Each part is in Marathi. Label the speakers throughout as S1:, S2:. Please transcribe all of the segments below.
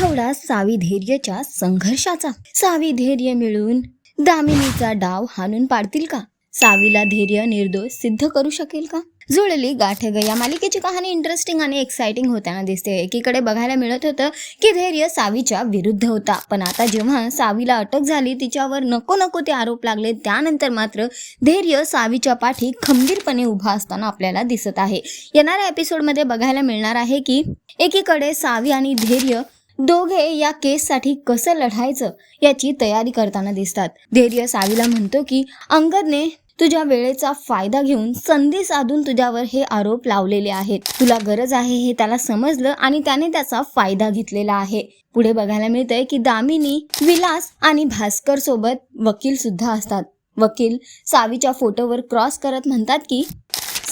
S1: आठवडा सावी धैर्यच्या संघर्षाचा. सावी धैर्य मिळून दामिनीचा डाव हाणून पाडतील का? सावीला धैर्य निर्दोष सिद्ध करू शकेल का? जुळली गाठ या मालिकेची कहाणी इंटरेस्टिंग आणि एक्साइटिंग होताना दिसते. एकीकडे बघायला मिळत होतं की धैर्य सावीच्या विरुद्ध होता. पण आता जेव्हा सावीला अटक झाली तिच्यावर नको नको ते आरोप लागले त्यानंतर मात्र धैर्य सावीच्या पाठी खंबीरपणे उभा असताना आपल्याला दिसत आहे. येणाऱ्या एपिसोडमध्ये बघायला मिळणार आहे की एकीकडे सावी आणि धैर्य दोघे या केससाठी कसं लढायचं याची तयारी करताना दिसतात. धैर्य सावीला म्हणतो की अंगदने तुझ्या वेळेचा फायदा घेऊन संधी साधून तुझ्यावर हे आरोप लावलेले आहेत. तुला गरज आहे हे त्याला समजलं आणि त्याने त्याचा फायदा घेतलेला आहे. पुढे बघायला मिळतंय की दामिनी विलास आणि भास्कर सोबत वकील सुद्धा असतात. वकील सावीच्या फोटोवर क्रॉस करत म्हणतात की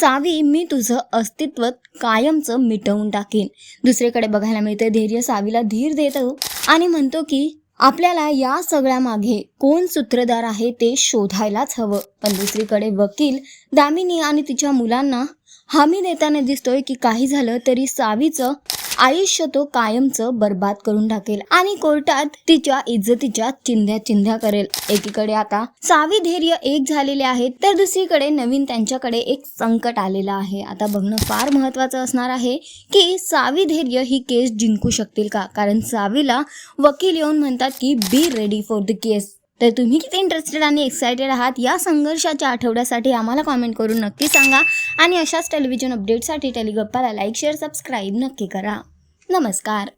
S1: सावी मी तुझं अस्तित्व कायमचं मिटवून टाकेन. दुसरीकडे बघायला मिळते धैर्य सावीला धीर देतो आणि म्हणतो की आपल्याला या सगळ्या मागे कोण सूत्रधार आहे ते शोधायलाच हवं. पण दुसरीकडे वकील दामिनी आणि तिच्या मुलांना हमी देताना दिसतोय की काही झालं तरी सावीचं आयुष्य तो कायमचं बर्बाद करून टाकेल आणि कोर्टात तिच्या इज्जतीच्या चिंध्या चिंध्या करेल. एकीकडे आता सावी धैर्य एक झालेले आहेत तर दुसरीकडे नवीन त्यांच्याकडे एक संकट आलेलं आहे. आता बघणं फार महत्वाचं असणार आहे की सावी धैर्य ही केस जिंकू शकतील का? कारण सावीला वकील येऊन म्हणतात की be ready for the case तर तुम्ही किती इंटरेस्टेड आणि एक्सायटेड आहात या संघर्षाच्या आठवड्यासाठी आम्हाला कॉमेंट करून नक्की सांगा. आणि अशाच टेलिव्हिजन अपडेटसाठी टेलिगप्पाला लाईक शेअर सबस्क्राईब नक्की करा. नमस्कार.